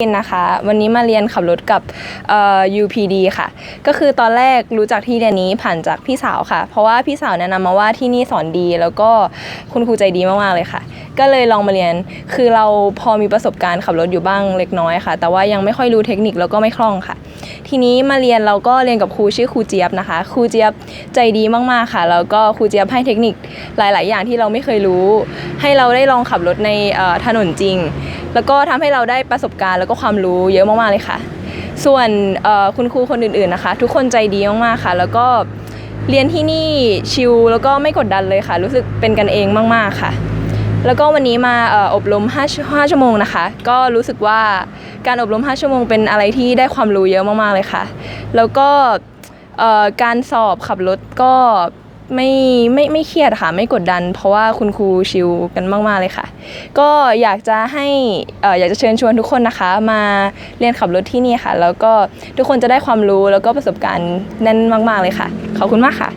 นะคะวันนี้มาเรียนขับรถกับเอ่อ UPD ค่ะ ก็คือตอนแรกรู้จักที่เรียนนี้ผ่านจากพี่สาวค่ะ เพราะว่าพี่สาวแนะนำมาว่าที่นี่สอนดี แล้วก็คุณครูใจดีมากๆเลยค่ะ ก็เลยลองมาเรียน คือเราพอมีประสบการณ์ขับรถอยู่บ้างเล็กน้อยค่ะ แต่ว่ายังไม่ค่อยรู้เทคนิคแล้วก็ไม่คล่องค่ะ ทีนี้มาเรียนเราก็เรียนกับครูชื่อครูเจี๊ยบนะคะ ครูเจี๊ยบใจดีมากๆค่ะ แล้วก็ครูเจี๊ยบให้เทคนิคหลาย ๆ อย่างที่เราไม่เคยรู้ ให้เราได้ลองขับรถในถนนจริง แล้วก็ทำให้เราได้ประสบการณ์แล้วก็ความรู้เยอะมากๆเลยค่ะ ส่วนคุณครูคนอื่น ๆ นะคะ ทุกคนใจดีมากๆค่ะ แล้วก็เรียนที่นี่ชิลแล้วก็ไม่กดดันเลยค่ะ รู้สึกเป็นกันเองมาก ๆ ค่ะ แล้วก็วันนี้มาออบรม5ชั่ว5ชั่วโมงนะคะ ก็รู้สึกว่าการอบรม 5 ชั่วโมงเป็นอะไรที่ได้ความรู้เยอะมากๆเลยค่ะ แล้วก็การสอบขับรถก็ไม่ไม่ไม่เครียดค่ะไม่กดดัน เพราะว่าคุณครูชิลกันมากๆเลยค่ะ ก็อยากจะให้อออยากจะเชิญชวนทุกคนนะคะ มาเรียนขับรถที่นี่ค่ะ แล้วก็ทุกคนจะได้ความรู้แล้วก็ประสบการณ์แน่นมาก ๆเลยค่ะ ขอบคุณมากค่ะ